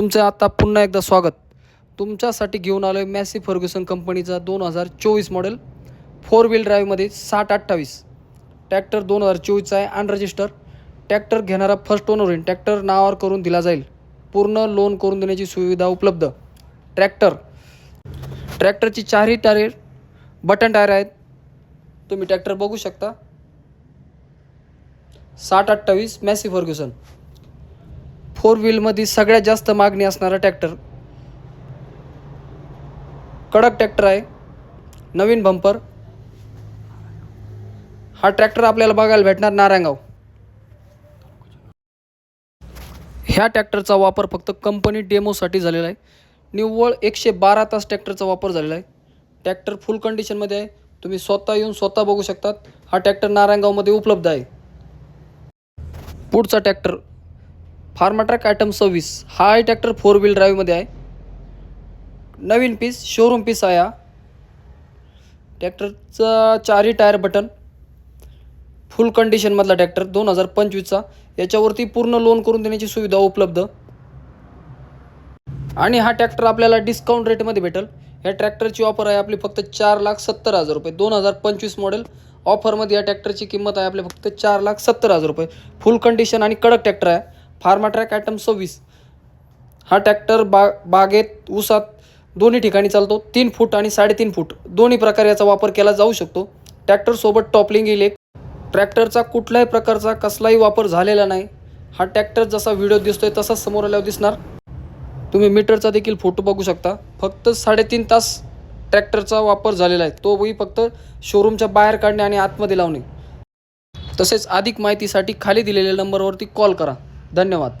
तुमचं आता पुन्हा एकदा स्वागत. तुमच्यासाठी घेऊन आलो आहे मॅसी फर्ग्युसन कंपनीचा दोन हजार चोवीस मॉडेल फोर व्हील ड्राईव्हमध्ये साठ अठ्ठावीस. ट्रॅक्टर दोन हजार चोवीसचा आहे अनरजिस्टर ट्रॅक्टर घेणारा फर्स्ट ओनर होईल. ट्रॅक्टर नावावर करून दिला जाईल. पूर्ण लोन करून देण्याची सुविधा उपलब्ध. ट्रॅक्टर. ट्रॅक्टरची चारही टायर बटन टायर आहेत. तुम्ही ट्रॅक्टर बघू शकता. साठ अठ्ठावीस मॅसी फर्ग्युसन. फोर व्हीलमध्ये सगळ्यात जास्त मागणी असणारा ट्रॅक्टर. कडक ट्रॅक्टर आहे. नवीन बंपर हा ट्रॅक्टर आपल्याला बघायला भेटणार नारायणगाव. ह्या ट्रॅक्टरचा वापर फक्त कंपनी डेमोसाठी झालेला आहे. निव्वळ एकशे बारा तास ट्रॅक्टरचा वापर झालेला आहे. ट्रॅक्टर फुल कंडिशनमध्ये आहे. तुम्ही स्वतः येऊन स्वतः बघू शकतात. हा ट्रॅक्टर नारायणगावमध्ये उपलब्ध आहे. पुढचा ट्रॅक्टर फार्माट्रॅक आयटम सव्वीस. हा आहे ट्रॅक्टर फोर व्हील ड्राईव्हमध्ये आहे. नवीन पीस शोरूम पीस आहे हा. ट्रॅक्टरचा चारही टायर बटन फुल कंडिशनमधला ट्रॅक्टर दोन हजार पंचवीसचा. याच्यावरती पूर्ण लोन करून देण्याची सुविधा उपलब्ध. आणि हा ट्रॅक्टर आपल्याला डिस्काउंट रेटमध्ये भेटेल. या ट्रॅक्टरची ऑफर आहे आपली फक्त चार लाख सत्तर हजार रुपये. दोन हजार पंचवीस मॉडेल ऑफरमध्ये या ट्रॅक्टरची किंमत आहे आपली फक्त चार लाख सत्तर हजार रुपये. फुल कंडिशन आणि कडक ट्रॅक्टर आहे. फार्मा ट्रॅक आयटम सव्वीस. हा ट्रॅक्टर बा बागेत ऊसात दोन्ही ठिकाणी चालतो. तीन फूट आणि साडेतीन फूट. दोन्ही प्रकारे याचा वापर केला जाऊ शकतो. ट्रॅक्टरसोबत टॉपलिंग येईल एक. ट्रॅक्टरचा कुठल्याही प्रकारचा कसलाही वापर झालेला नाही. हा ट्रॅक्टर जसा व्हिडिओ दिसतोय तसाच समोर आल्यावर दिसणार. तुम्ही मीटरचा देखील फोटो बघू शकता. फक्त साडेतीन तास ट्रॅक्टरचा वापर झालेला आहे. तोही फक्त शोरूमच्या बाहेर काढणे आणि आतमध्ये लावणे. तसेच अधिक माहितीसाठी खाली दिलेल्या नंबरवरती कॉल करा. धन्यवाद.